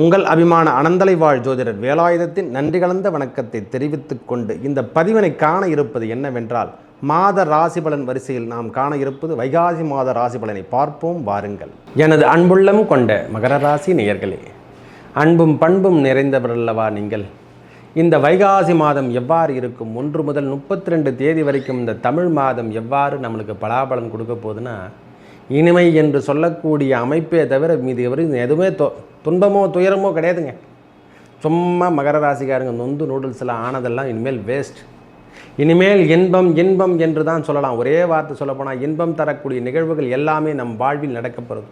உங்கள் அபிமான அனந்தலை வாழ் ஜோதிடர் வேலாயுதத்தின் நன்றி கலந்த வணக்கத்தை தெரிவித்துக் கொண்டு இந்த பதிவினை காண இருப்பது என்னவென்றால் மாத ராசி பலன் வரிசையில் நாம் காண இருப்பது வைகாசி மாத ராசி பலனை பார்ப்போம் வாருங்கள். எனது அன்புள்ளம் கொண்ட மகர ராசி நேயர்களே அன்பும் பண்பும் நிறைந்தவரல்லவா நீங்கள்? இந்த வைகாசி மாதம் எவ்வாறு இருக்கும்? ஒன்று முதல் முப்பத்தி ரெண்டு தேதி வரைக்கும் இந்த தமிழ் மாதம் எவ்வாறு நம்மளுக்கு பலாபலன் கொடுக்க போகுதுன்னா இனிமை என்று சொல்லக்கூடிய அமைப்பே தவிர மீது எவரும் எதுவுமே தொ துன்பமோ துயரமோ கிடையாதுங்க. சும்மா மகர ராசிக்காரங்க நொந்து நூடுல்ஸ்லாம் ஆனதெல்லாம் இனிமேல் வேஸ்ட் இனிமேல் இன்பம் இன்பம் என்று தான் சொல்லலாம். ஒரே வார்த்தை சொல்லப்போனால் இன்பம் தரக்கூடிய நிகழ்வுகள் எல்லாமே நம் வாழ்வில் நடக்கப்படுது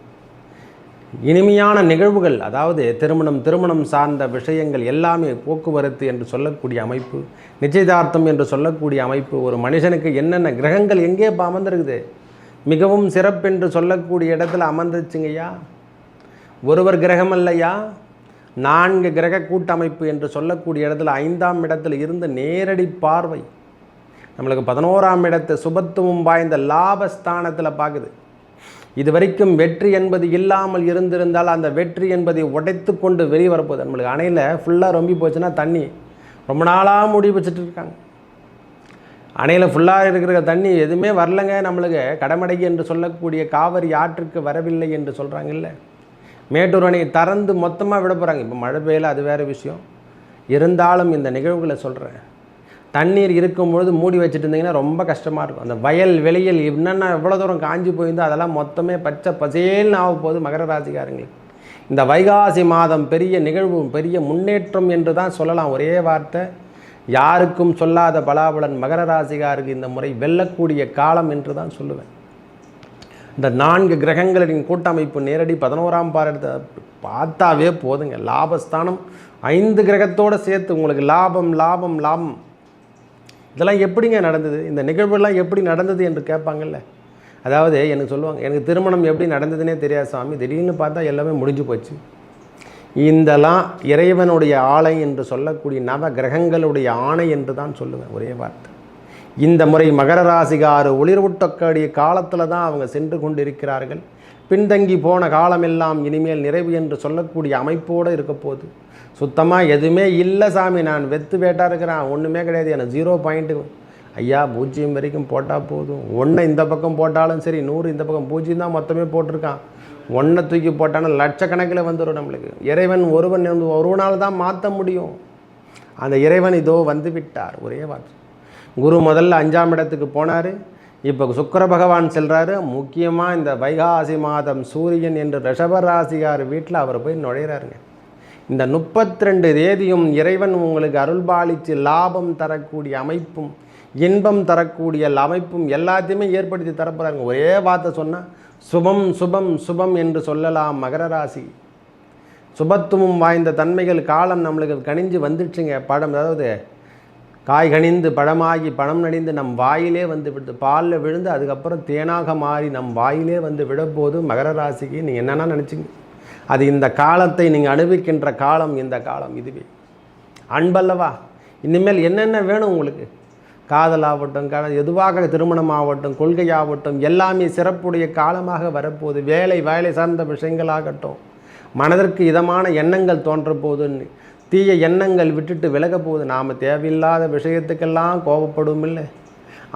இனிமையான நிகழ்வுகள் அதாவது திருமணம் திருமணம் சார்ந்த விஷயங்கள் எல்லாமே போக்குவரத்து என்று சொல்லக்கூடிய அமைப்பு நிச்சயதார்த்தம் என்று சொல்லக்கூடிய அமைப்பு ஒரு மனுஷனுக்கு என்னென்ன கிரகங்கள் எங்கே இப்போ அமர்ந்திருக்குது மிகவும் சிறப்பென்று சொல்லக்கூடிய இடத்துல அமர்ந்துச்சுங்கய்யா ஒருவர் கிரகம் அல்லையா நான்கு கிரக கூட்டமைப்பு என்று சொல்லக்கூடிய இடத்துல ஐந்தாம் இடத்துல இருந்து நேரடி பார்வை. நம்மளுக்கு பதினோராம் இடத்து சுபத்துவம் வாய்ந்த லாபஸ்தானத்தில் பார்க்குது இது வரைக்கும் வெற்றி என்பது இல்லாமல் இருந்திருந்தால் அந்த வெற்றி என்பதை உடைத்து கொண்டு வெளிவரப்போகுது நம்மளுக்கு அணையில் ஃபுல்லாக ரொம்பி போச்சுன்னா தண்ணி ரொம்ப நாளாக முடி வச்சுட்டு இருக்காங்க. அணையில் ஃபுல்லாக இருக்கிற தண்ணி எதுவுமே வரலங்க நம்மளுக்கு. கடமடை என்று சொல்லக்கூடிய காவிரி ஆற்றுக்கு வரவில்லை என்று சொல்கிறாங்கல்ல மேட்டூர் அணையை திறந்து மொத்தமாக விட போகிறாங்க இப்போ மழை பெய்யல அது வேறு விஷயம். இருந்தாலும் இந்த நிகழ்வுகளை சொல்கிறேன் தண்ணீர் இருக்கும் பொழுது மூடி வச்சுட்டு இருந்தீங்கன்னா ரொம்ப கஷ்டமாக இருக்கும். அந்த வயல் வெளியில் என்னென்ன எவ்வளோ தூரம் காஞ்சி போயிருந்தோ அதெல்லாம் மொத்தமே பச்சை பசேல்னு ஆக போகுது மகர ராசிக்காரங்களுக்கு. இந்த வைகாசி மாதம் பெரிய நிகழ்வு பெரிய முன்னேற்றம் என்று தான் சொல்லலாம். ஒரே வார்த்தை யாருக்கும் சொல்லாத பலாபலன் மகர ராசிகாருக்கு இந்த முறை வெல்லக்கூடிய காலம் என்று தான் சொல்லுவேன். இந்த நான்கு கிரகங்களின் கூட்டமைப்பு நேரடி பதினோராம் பாரத்தை பார்த்தாவே போதுங்க. லாபஸ்தானம் ஐந்து கிரகத்தோடு சேர்த்து உங்களுக்கு லாபம் லாபம் லாபம். இதெல்லாம் எப்படிங்க நடந்தது? இந்த நிகழ்வுலாம் எப்படி நடந்தது என்று கேட்பாங்கல்ல. அதாவது எனக்கு சொல்லுவாங்க எனக்கு திருமணம் எப்படி நடந்ததுன்னே தெரியாது சாமி. திடீர்னு பார்த்தா எல்லாமே முடிஞ்சு போச்சு. இந்தலாம் இறைவனுடைய ஆலை என்று சொல்லக்கூடிய நவ கிரகங்களுடைய ஆணை என்று தான் சொல்லுவேன் ஒரே வார்த்தை. இந்த முறை மகர ராசிகார் ஒளிர்வுட்டக்கூடிய காலத்தில் தான் அவங்க சென்று கொண்டிருக்கிறார்கள். பின்தங்கி போன காலமெல்லாம் இனிமேல் நிறைவு என்று சொல்லக்கூடிய அமைப்போடு இருக்க போகுது. சுத்தமாக எதுவுமே இல்லை சாமி நான் வெத்து வேட்டா இருக்கிறேன். ஒன்றுமே கிடையாது. எனக்கு ஜீரோ பாயிண்ட்டு ஐயா பூஜ்ஜியம் வரைக்கும் போட்டால் போதும். ஒன்று இந்த பக்கம் போட்டாலும் சரி நூறு இந்த பக்கம் பூஜ்ஜியம் தான் மொத்தமே போட்டிருக்கான். ஒன்றை தூக்கி போட்டாலும் லட்சக்கணக்கில் வந்துடும் நம்மளுக்கு. இறைவன் ஒருவன் வந்து ஒருவனால் தான் மாற்ற முடியும். அந்த இறைவன் இதோ வந்து விட்டார். ஒரே வார்த்தை. குரு முதல்ல அஞ்சாம் இடத்துக்கு போனார். இப்போ சுக்கர பகவான் செல்கிறாரு முக்கியமாக இந்த வைகாசி மாதம் சூரியன் என்று ரிஷபராசிகார் வீட்டில் அவர் போய் நுழையிறாருங்க. இந்த முப்பத்தி ரெண்டு தேதியும் இறைவன் உங்களுக்கு அருள்பாலித்து லாபம் தரக்கூடிய அமைப்பும் இன்பம் தரக்கூடிய அமைப்பும் எல்லாத்தையுமே ஏற்படுத்தி தரப்போகிறாங்க ஒரே வார்த்தை சொன்னால் சுபம் சுபம் சுபம் என்று சொல்லலாம் மகர ராசி. சுபத்துவம் வாய்ந்த தன்மைகள் காலம் நம்மளுக்கு கணிஞ்சு வந்துடுச்சுங்க. படம் அதாவது காய் கனிந்து பழமாகி பணம் நடிந்து நம் வாயிலே வந்து விடுது பாலில் விழுந்து அதுக்கப்புறம் தேனாக மாறி நம் வாயிலே வந்து விடப்போது மகர ராசிக்கு நீங்கள் என்னென்னா நினச்சிங்க. அது இந்த காலத்தை நீங்கள் அனுபவிக்கின்ற காலம் இந்த காலம் இதுவே. அன்பல்லவா இனிமேல் என்னென்ன வேணும் உங்களுக்கு? காதலாகட்டும் க எதுவாக திருமணம் ஆகட்டும் கொள்கையாகட்டும் எல்லாமே சிறப்புடைய காலமாக வரப்போகுது. வேலை வேலை சார்ந்த விஷயங்களாகட்டும். மனதிற்கு இதமான எண்ணங்கள் தோன்ற போதுன்னு தீய எண்ணங்கள் விட்டுட்டு விலக போகுது. நாம் தேவையில்லாத விஷயத்துக்கெல்லாம் கோபப்படும் இல்லை?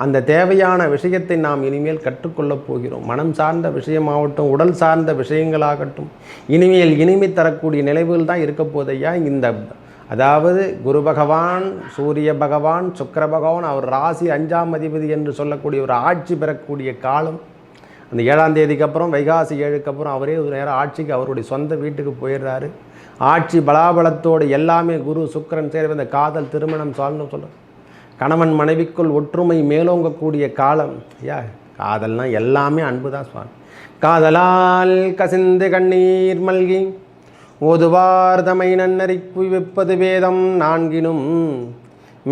அந்த தேவையான விஷயத்தை நாம் இனிமேல் கற்றுக்கொள்ளப் போகிறோம். மனம் சார்ந்த விஷயமாகட்டும் உடல் சார்ந்த விஷயங்களாகட்டும் இனிமேல் இனிமை தரக்கூடிய நிலைவுகள் தான் இருக்க போதையா இந்த அதாவது குரு பகவான் சூரிய பகவான் சுக்கர பகவான் அவர் ராசி அஞ்சாம் அதிபதி என்று சொல்லக்கூடிய ஒரு ஆட்சி பெறக்கூடிய காலம். அந்த ஏழாம் தேதிக்கு அப்புறம் வைகாசி ஏழுக்கு அப்புறம் அவரே ஒரு நேரம் ஆட்சிக்கு அவருடைய சொந்த வீட்டுக்கு போயிடுறாரு. ஆட்சி பலாபலத்தோடு எல்லாமே குரு சுக்கரன் சேர்வு இந்த காதல் திருமணம் சால்னு சொல்லும் கணவன் மனைவிக்குள் ஒற்றுமை மேலோங்கக்கூடிய காலம். ஐயா காதல்னா எல்லாமே அன்பு தான் சுவாமி. காதலால் கசிந்து கண்ணீர் மல்கி ஒதுவார்தமை நன்னறி குவிப்பது வேதம் நான்கினும்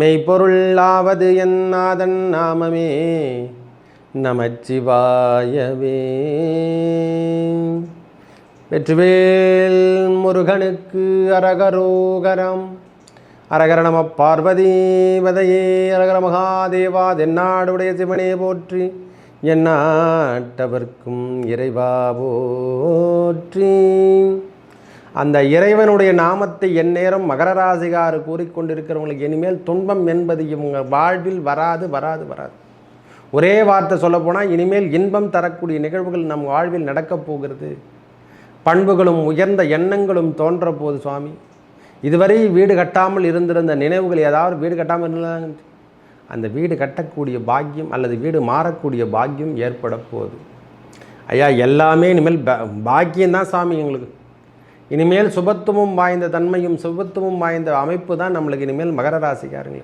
மெய்ப்பொருளாவது என்னாதன் நாமமே நமச்சிவாயவே. வெற்றிவேல் முருகனுக்கு அரகரோகரம். அரகர நம பார்வதி வதையே அரகர மகாதேவா தென்னாடுடைய சிவனே போற்றி. என்னாட்டவர்க்கும் இறைவா போற்றி. அந்த இறைவனுடைய நாமத்தை எந்நேரம் மகர ராசிகாரு கூறிக்கொண்டிருக்கிறவங்களுக்கு இனிமேல் துன்பம் என்பது இவங்க வாழ்வில் வராது வராது வராது. ஒரே வார்த்தை சொல்லப்போனால் இனிமேல் இன்பம் தரக்கூடிய நிகழ்வுகள் நம் வாழ்வில் நடக்கப் போகிறது. பண்புகளும் உயர்ந்த எண்ணங்களும் தோன்ற போது சுவாமி. இதுவரை வீடு கட்டாமல் இருந்திருந்த நினைவுகள் ஏதாவது வீடு கட்டாமல் இருந்தாங்க அந்த வீடு கட்டக்கூடிய பாக்கியம் அல்லது வீடு மாறக்கூடிய பாக்கியம் ஏற்பட போகுது. ஐயா எல்லாமே இனிமேல் பாக்கியம்தான் சாமி எங்களுக்கு. இனிமேல் சுபத்துவம் வாய்ந்த தன்மையும் சுபத்துவம் வாய்ந்த அமைப்பு தான் நம்மளுக்கு இனிமேல் மகர ராசிக்காரங்க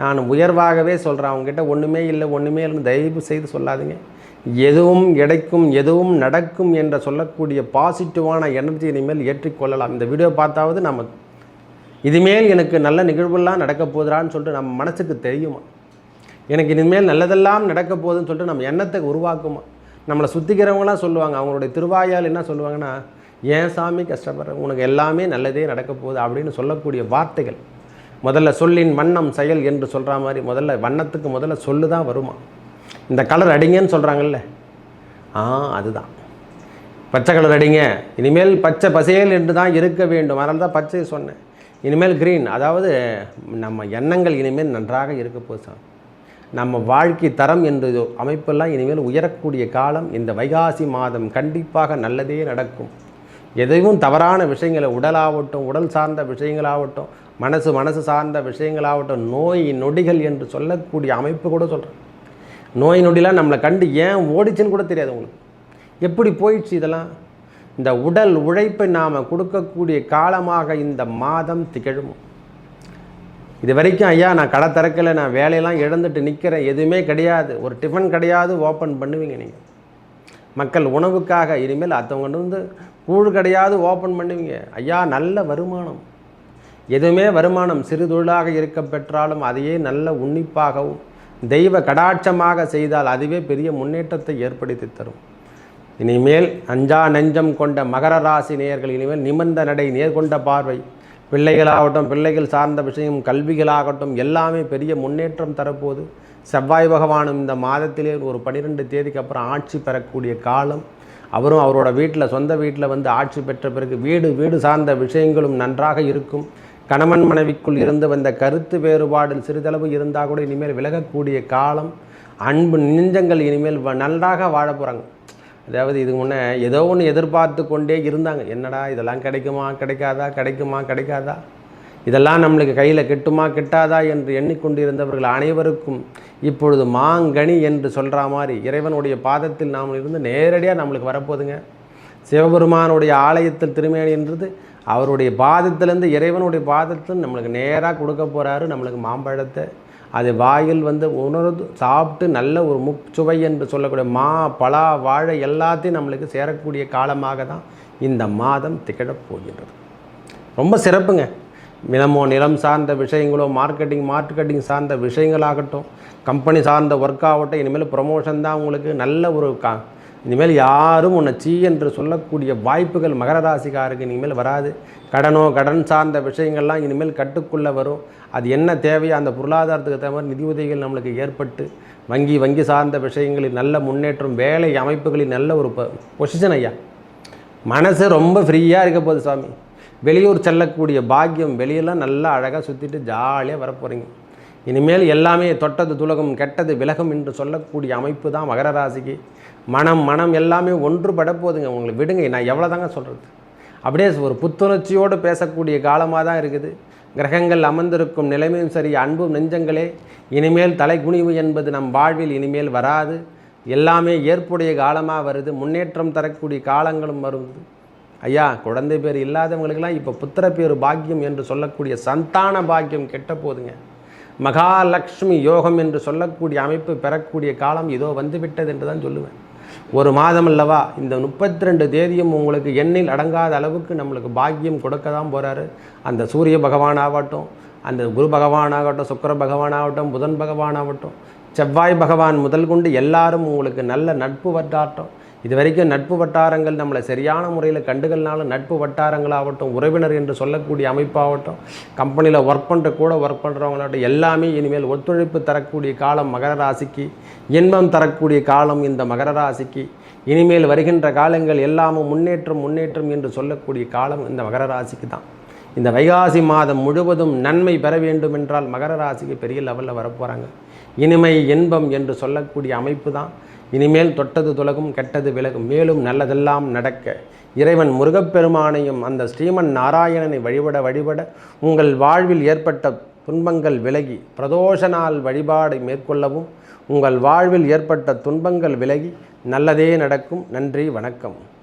நான் உயர்வாகவே சொல்கிறேன் அவங்ககிட்ட ஒன்றுமே இல்லை ஒன்றுமே இல்லைன்னு தயவு செய்து சொல்லாதீங்க. எதுவும் கிடைக்கும் எதுவும் நடக்கும் என்ற சொல்லக்கூடிய பாசிட்டிவான எனர்ஜி இனிமேல் ஏற்றிக்கொள்ளலாம். இந்த வீடியோ பார்த்தாவது நம்ம இதுமேல் எனக்கு நல்ல நிகழ்வுலாம் நடக்க போகுதான்னு சொல்லிட்டு நம்ம மனசுக்கு தெரியுமா? எனக்கு இனிமேல் நல்லதெல்லாம் நடக்க போகுதுன்னு சொல்லிட்டு நம்ம எண்ணத்தை உருவாக்குமா? நம்மளை சுற்றிக்கிறவங்களாம் சொல்லுவாங்க அவங்களுடைய திருவாயால் என்ன சொல்லுவாங்கன்னா ஏன் சாமி கஷ்டப்படுற? உனக்கு எல்லாமே நல்லதே நடக்க போகுது அப்படின்னு சொல்லக்கூடிய வார்த்தைகள். முதல்ல சொல்லின் வண்ணம் செயல் என்று சொல்கிற மாதிரி முதல்ல வண்ணத்துக்கு முதல்ல சொல்லு தான் வருமா? இந்த கலர் அடிங்கன்னு சொல்கிறாங்கல்ல ஆ அதுதான். பச்சை கலர் அடிங்க. இனிமேல் பச்சை பசேல் என்று தான் இருக்க வேண்டும். அதனால தான் பச்சை சொன்னேன். இனிமேல் க்ரீன் அதாவது நம்ம எண்ணங்கள் இனிமேல் நன்றாக இருக்க போகுது நம்ம வாழ்க்கை தரம் என்ற அமைப்பெல்லாம் இனிமேல் உயரக்கூடிய காலம் இந்த வைகாசி மாதம் கண்டிப்பாக நல்லதே நடக்கும். எதையும் தவறான விஷயங்களை உடலாகட்டும் உடல் சார்ந்த விஷயங்களாகட்டும் மனசு மனசு சார்ந்த விஷயங்களாகட்டும் நோய் நொடிகள் என்று சொல்லக்கூடிய அமைப்பு கூட சொல்கிறேன் நோய் நொடிலாம் நம்மளை கண்டு ஏன் ஓடிச்சுன்னு கூட தெரியாது உங்களுக்கு. எப்படி போயிடுச்சு இதெல்லாம்? இந்த உடல் உழைப்பை நாம் கொடுக்கக்கூடிய காலமாக இந்த மாதம் திகழும். இது வரைக்கும் ஐயா நான் கடை திறக்கலை நான் வேலையெல்லாம் இழந்துட்டு நிற்கிறேன் எதுவுமே கிடையாது. ஒரு டிஃபன் கிடையாது ஓப்பன் பண்ணுவீங்க நீங்கள் மக்கள் உணவுக்காக இனிமேல் அத்தவங்க வந்து கூழ் கிடையாது ஓப்பன் பண்ணுவீங்க. ஐயா நல்ல வருமானம். எதுவுமே வருமானம் சிறு தொழிலாக இருக்க பெற்றாலும் அதையே நல்ல உன்னிப்பாகவும் தெய்வ கடாட்சமாக செய்தால் அதுவே பெரிய முன்னேற்றத்தை ஏற்படுத்தி தரும். இனிமேல் அஞ்சா நெஞ்சம் கொண்ட மகர ராசி நேயர்கள் இனிமேல் நிமிர்ந்த நடை நேர்கொண்ட பார்வை. பிள்ளைகளாகட்டும் பிள்ளைகள் சார்ந்த விஷயம் கல்விகளாகட்டும் எல்லாமே பெரிய முன்னேற்றம் தரப்போது. செவ்வாய் பகவானும் இந்த மாதத்திலே ஒரு பன்னிரெண்டு தேதிக்கு அப்புறம் ஆட்சி பெறக்கூடிய காலம். அவரும் அவரோட வீட்டில் சொந்த வீட்டில் வந்து ஆட்சி பெற்ற பிறகு வீடு வீடு சார்ந்த விஷயங்களும் நன்றாக இருக்கும். கணவன் மனைவிக்குள் இருந்து வந்த கருத்து வேறுபாடில் சிறிதளவு இருந்தால் கூட இனிமேல் விலகக்கூடிய காலம் அன்பு நெஞ்சங்கள் இனிமேல் வ- நன்றாக வாழ போகிறாங்க அதாவது இதுக்கு முன்னே ஏதோ ஒன்று எதிர்பார்த்து கொண்டே இருந்தாங்க. என்னடா இதெல்லாம் கிடைக்குமா கிடைக்காதா கிடைக்குமா கிடைக்காதா? இதெல்லாம் நம்மளுக்கு கையில் கெட்டுமா கிட்டாதா என்று எண்ணிக்கொண்டிருந்தவர்கள் அனைவருக்கும் இப்பொழுது மாங்கனி என்று சொல்கிற மாதிரி இறைவனுடைய பாதத்தில் நாம் இருந்து நேரடியாக நம்மளுக்கு வரப்போகுதுங்க. சிவபெருமானுடைய ஆலயத்தில் திருமேனின்றது அவருடைய பாதத்திலேருந்து இறைவனுடைய பாதத்தை நம்மளுக்கு நேராக கொடுக்க போகிறாரு நம்மளுக்கு மாம்பழத்தை. அது வாயில் வந்து உணர்ந்து சாப்பிட்டு நல்ல ஒரு முச்சுவை என்று சொல்லக்கூடிய மா பலா வாழை எல்லாத்தையும் நம்மளுக்கு சேரக்கூடிய காலமாக தான் இந்த மாதம் திகழப் போகின்றது. ரொம்ப சிறப்புங்க. நிலமோ நிலம் சார்ந்த விஷயங்களோ மார்க்கெட்டிங் மார்க்கெட்டிங் சார்ந்த விஷயங்களாகட்டும் கம்பெனி சார்ந்த ஒர்க் ஆகட்டும் இனிமேல் ப்ரொமோஷன் தான் உங்களுக்கு நல்ல ஒரு கா இனிமேல் யாரும் உன்னை சீ என்று சொல்லக்கூடிய வாய்ப்புகள் மகர ராசிக்காருக்கு இனிமேல் வராது. கடனோ கடன் சார்ந்த விஷயங்கள்லாம் இனிமேல் கட்டுக்குள்ளே வரும். அது என்ன தேவையோ அந்த பொருளாதாரத்துக்கு தகுந்த மாதிரி நிதி உதவிகள் நம்மளுக்கு ஏற்பட்டு வங்கி வங்கி சார்ந்த விஷயங்களில் நல்ல முன்னேற்றம் வேலை அமைப்புகளில் நல்ல ஒரு பொசிஷன் ஐயா. மனசு ரொம்ப ஃப்ரீயாக இருக்க போகுது சாமி வெளியூர் செல்லக்கூடிய பாக்கியம் வெளியெல்லாம் நல்லா அழகாக சுற்றிட்டு ஜாலியாக வரப்போகிறீங்க இனிமேல் எல்லாமே தொட்டது துலகம் கெட்டது விலகும் என்று சொல்லக்கூடிய அமைப்பு தான் மகர ராசிக்கு. மனம் மனம் எல்லாமே ஒன்றுபட போதுங்க. உங்களை விடுங்க. நான் எவ்வளோ தாங்க சொல்கிறது அப்படியே ஒரு புத்துணர்ச்சியோடு பேசக்கூடிய காலமாக தான் இருக்குது. கிரகங்கள் அமர்ந்திருக்கும் நிலைமையும் சரி அன்பும் நெஞ்சங்களே. இனிமேல் தலைகுனிவு என்பது நம் வாழ்வில் இனிமேல் வராது. எல்லாமே ஏற்புடைய காலமாக வருது. முன்னேற்றம் தரக்கூடிய காலங்களும் வருது ஐயா குழந்தை பேர் இல்லாதவங்களுக்கெல்லாம் இப்போ புத்திர பேர் பாக்கியம் என்று சொல்லக்கூடிய சந்தான பாக்கியம் கெட்ட போதுங்க. மகாலட்சுமி யோகம் என்று சொல்லக்கூடிய அமைப்பு பெறக்கூடிய காலம் இதோ வந்துவிட்டது என்று தான் சொல்லுவேன். ஒரு மாதம் அல்லவா இந்த முப்பத்தி ரெண்டு தேதியும் உங்களுக்கு எண்ணில் அடங்காத அளவுக்கு நம்மளுக்கு பாக்கியம் கொடுக்க தான் போகிறாரு அந்த சூரிய பகவான் ஆகட்டும் அந்த குரு பகவான் ஆகட்டும் சுக்கிர பகவான் ஆகட்டும் புதன் பகவான் ஆகட்டும் செவ்வாய் பகவான் முதல் கொண்டு எல்லாரும் உங்களுக்கு நல்ல நட்பு வட்டாட்டம். இது வரைக்கும் நட்பு வட்டாரங்கள் நம்மளை சரியான முறையில் கண்டுகள்னால நட்பு வட்டாரங்களாகட்டும் உறவினர் என்று சொல்லக்கூடிய அமைப்பாகட்டும் கம்பெனியில் ஒர்க் பண்ணுற கூட ஒர்க் பண்ணுறவங்களாகட்டும் எல்லாமே இனிமேல் ஒத்துழைப்பு தரக்கூடிய காலம் மகர ராசிக்கு இன்பம் தரக்கூடிய காலம் இந்த மகர ராசிக்கு. இனிமேல் வருகின்ற காலங்கள் எல்லாமும் முன்னேற்றம் முன்னேற்றம் என்று சொல்லக்கூடிய காலம் இந்த மகர ராசிக்கு தான். இந்த வைகாசி மாதம் முழுவதும் நன்மை பெற வேண்டும் என்றால் மகர ராசிக்கு பெரிய லெவலில் வரப்போகிறாங்க இனிமை இன்பம் என்று சொல்லக்கூடிய அமைப்பு தான். இனிமேல் தொட்டது துலகும் கெட்டது விலகும். மேலும் நல்லதெல்லாம் நடக்க. இறைவன் முருகப்பெருமானையும் அந்த ஸ்ரீமன் நாராயணனை வழிபட வழிபட உங்கள் வாழ்வில் ஏற்பட்ட துன்பங்கள் விலகி பிரதோஷ நாள் வழிபாடை மேற்கொள்ளவும் உங்கள் வாழ்வில் ஏற்பட்ட துன்பங்கள் விலகி நல்லதே நடக்கும். நன்றி வணக்கம்.